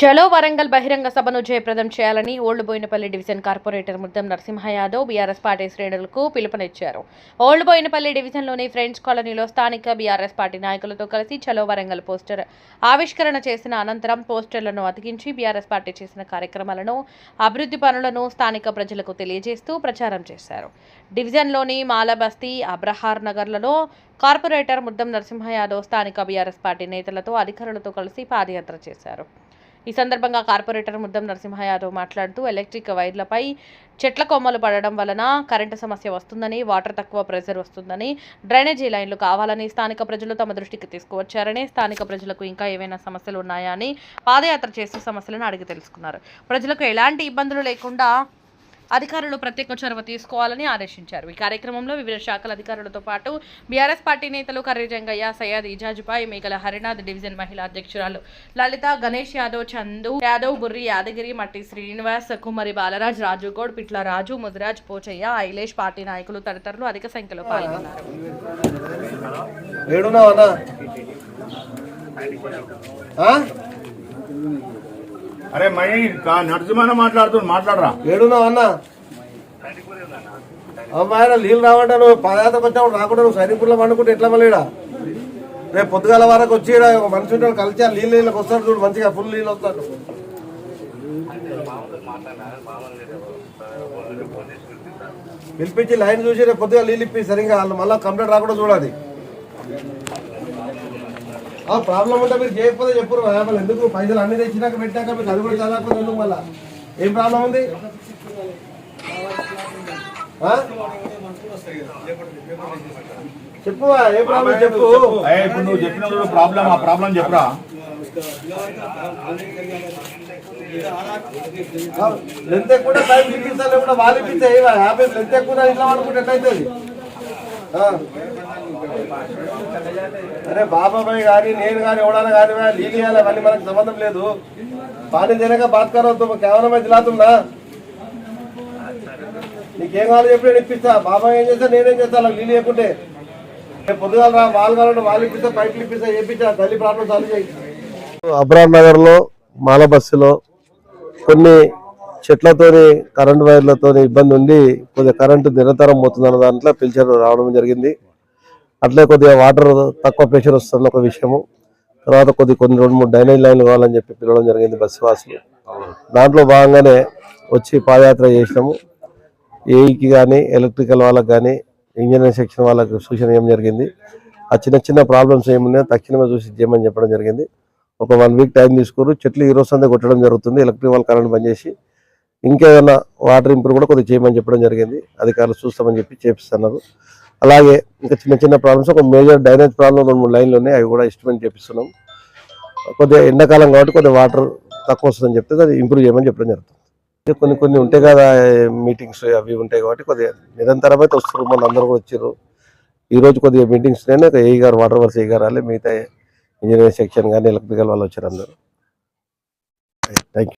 చలో వరంగల్ బహిరంగ సభను జయప్రదం చేయాలని old Bowenpally division corporator Muddam Narasimha Yadav BRS party శ్రేణులకు పిలుపునిచ్చారు. ఓల్డ్ బోయినపల్లి డివిజన్లోని ఫ్రెండ్స్ కాలనీలో స్థానిక బీఆర్ఎస్ పార్టీ నాయకులతో కలిసి చలో వరంగల్ పోస్టర్ ఆవిష్కరణ చేసిన అనంతరం పోస్టర్లను అతికించి బీఆర్ఎస్ పార్టీ చేసిన కార్యక్రమాలను అభివృద్ధి పనులను స్థానిక ప్రజలకు తెలియజేస్తూ ప్రచారం చేశారు. డివిజన్లోని మాలబస్తీ అబ్రహార్ నగర్లలో కార్పొరేటర్ ముద్దం నరసింహ యాదవ్ స్థానిక బీఆర్ఎస్ పార్టీ నేతలతో అధికారులతో కలిసి పాదయాత్ర చేశారు. ఈ సందర్భంగా కార్పొరేటర్ ముద్దం నరసింహ యాదవ్ మాట్లాడుతూ ఎలక్ట్రిక్ వైర్లపై చెట్ల కొమ్మలు పడడం వలన కరెంటు సమస్య వస్తుందని వాటర్ తక్కువ ప్రెషర్ వస్తుందని డ్రైనేజీ లైన్లు కావాలని స్థానిక ప్రజలు తమ దృష్టికి తీసుకువచ్చారని స్థానిక ప్రజలకు ఇంకా ఏవైనా సమస్యలు ఉన్నాయా అని పాదయాత్ర చేస్తూ సమస్యలను అడిగి తెలుసుకున్నారు. ప్రజలకు ఎలాంటి ఇబ్బందులు లేకుండా అధికారులు ప్రత్యేక చొరవ తీసుకోవాలని ఆదేశించారు. ఈ కార్యక్రమంలో వివిధ శాఖల అధికారులతో పాటు బీఆర్ఎస్ పార్టీ నేతలు కర్రీ జంగయ్య సయ్యద్ ఇజాజుపై మేకల హరినాథ్ డివిజన్ మహిళా అధ్యక్షురాలు లలిత గణేష్ యాదవ్ చందు యాదవ్ బుర్రి యాదగిరి మట్టి శ్రీనివాస్ కుమారి బాలరాజ్ రాజుగౌడ్ పిట్ల రాజు ముదిరాజ్ పోచయ్య ఐలేష్ పార్టీ నాయకులు తదితరులు అధిక సంఖ్యలో పాల్గొన్నారు. అరే మణి నరసింహన్న మాట్లాడుతున్నా మాట్లాడరా. ఏడున్నావు అన్న? అమ్మాయి నీళ్ళు రావంట నువ్వు పాదయాత్రకు వచ్చినప్పుడు రాకుండా నువ్వు సైనికుల్లో పండుకుంటే ఎట్లా మళ్ళీడా రేపు పొద్దుగాల వరకు వచ్చి ఒక మనిషి ఉంటాడు కలిసి ఆ నీళ్ళు నీళ్ళకి వస్తాడు చూడు మంచిగా ఫుల్ నీళ్ళు వస్తాడు. పిలిపించి లైన్ చూసి రేపు పొద్దుగా నీళ్ళు ఇప్పి సరిగ్గా వాళ్ళు మళ్ళీ కంప్లైంట్ రాకుండా చూడాలి. ప్రాబ్లం ఉంటే మీరు చేయకపోతే చెప్పరు. మళ్ళీ ఎందుకు? పైసలు అన్ని తెచ్చినాక పెట్టాక మీకు అది కూడా చదవకపోతే ఎందుకు మళ్ళా? ఏం ప్రాబ్లం ఉంది? చెప్పు ఏ ప్రాబ్లం చెప్పు. ఇప్పుడు నువ్వు చెప్పిన ప్రాబ్లం ఆ ప్రాబ్లం చెప్పరా? లెంత్ ఎక్కువ టైం ఇప్పిస్తాను కూడా వాళ్ళు ఇప్పిస్తే యాభై లెంత్ ఎక్కువ ఇంట్లో అనుకుంటే ఎట్లయితుంది ఆ. అరే బాబాబాయ్ కానీ నేను కానీ ఎవడన్నా కానీ లీలు ఇవ్వాలి అవన్నీ మనకు సంబంధం లేదు. పానీ తినక బాత్ కేవలం అది నీకేం కావాలో చెప్పి నేను ఇప్పిస్తా. బాబాయ్ ఏం చేస్తా నేనేం చేస్తా అలా లీలు ఇవ్వకుంటే రేపు పొద్దుగాల రా వాళ్ళు కావాలంటే వాళ్ళు ఇప్పిస్తా పైపులు ఇప్పిస్తా చేయించా తల్లి ప్రాబ్లం సాల్వ్ చేయి. అబ్రామ్ నగర్లో మాల బస్సులో కొన్ని చెట్లతోని కరెంట్ వైర్లతోని ఇబ్బంది ఉండి కొద్దిగా కరెంటు నిరంతరం పోతుందన్న దాంట్లో పిలిచారు రావడం జరిగింది. అట్లే కొద్దిగా వాటర్ తక్కువ ప్రెషర్ వస్తున్న ఒక విషయము. తర్వాత కొద్ది కొన్ని రెండు మూడు డ్రైనేజ్ లైన్లు కావాలని చెప్పి పిలవడం జరిగింది బస్సు వాసులు. దాంట్లో భాగంగానే వచ్చి పాదయాత్ర చేసినాము. ఏఈకి కానీ ఎలక్ట్రికల్ వాళ్ళకి కానీ ఇంజనీరింగ్ సెక్షన్ వాళ్ళకి సూచన ఇవ్వడం జరిగింది. ఆ చిన్న చిన్న ప్రాబ్లమ్స్ ఏమున్నాయో తక్షణమే చూసి చేయమని చెప్పడం జరిగింది. ఒక వన్ వీక్ టైం తీసుకుని చెట్లు ఈ రోజు అంతా కొట్టడం జరుగుతుంది ఎలక్ట్రిక్ వాళ్ళ కరెంట్ బంద్ చేసి ఇంకేదైనా వాటర్ ఇంప్రూవ్ కూడా కొద్దిగా చేయమని చెప్పడం జరిగింది. అధికారులు చూస్తామని చెప్పి చేపిస్తున్నారు. అలాగే ఇంకా చిన్న చిన్న ప్రాబ్లమ్స్ ఒక మేజర్ డ్రైనేజ్ ప్రాబ్లం రెండు మూడు లైన్లు ఉన్నాయి అవి కూడా ఇష్టమని చెప్పిస్తున్నాం కొద్దిగా ఎండాకాలం కాబట్టి కొద్దిగా వాటర్ తక్కువ వస్తుందని చెప్తే అది ఇంప్రూవ్ చేయమని చెప్పడం జరుగుతుంది. కొన్ని కొన్ని ఉంటాయి కదా మీటింగ్స్ అవి ఉంటాయి కాబట్టి కొద్దిగా నిరంతరం అయితే వస్తారు మన అందరూ కూడా వచ్చారు. ఈరోజు కొద్దిగా మీటింగ్స్ నేను ఏ గారు వాటర్ వర్క్స్ ఏ గారు మిగతా ఇంజనీరింగ్ సెక్షన్ కానీ ఎలక్ట్రికల్ వాళ్ళు వచ్చారు అందరూ. Thank you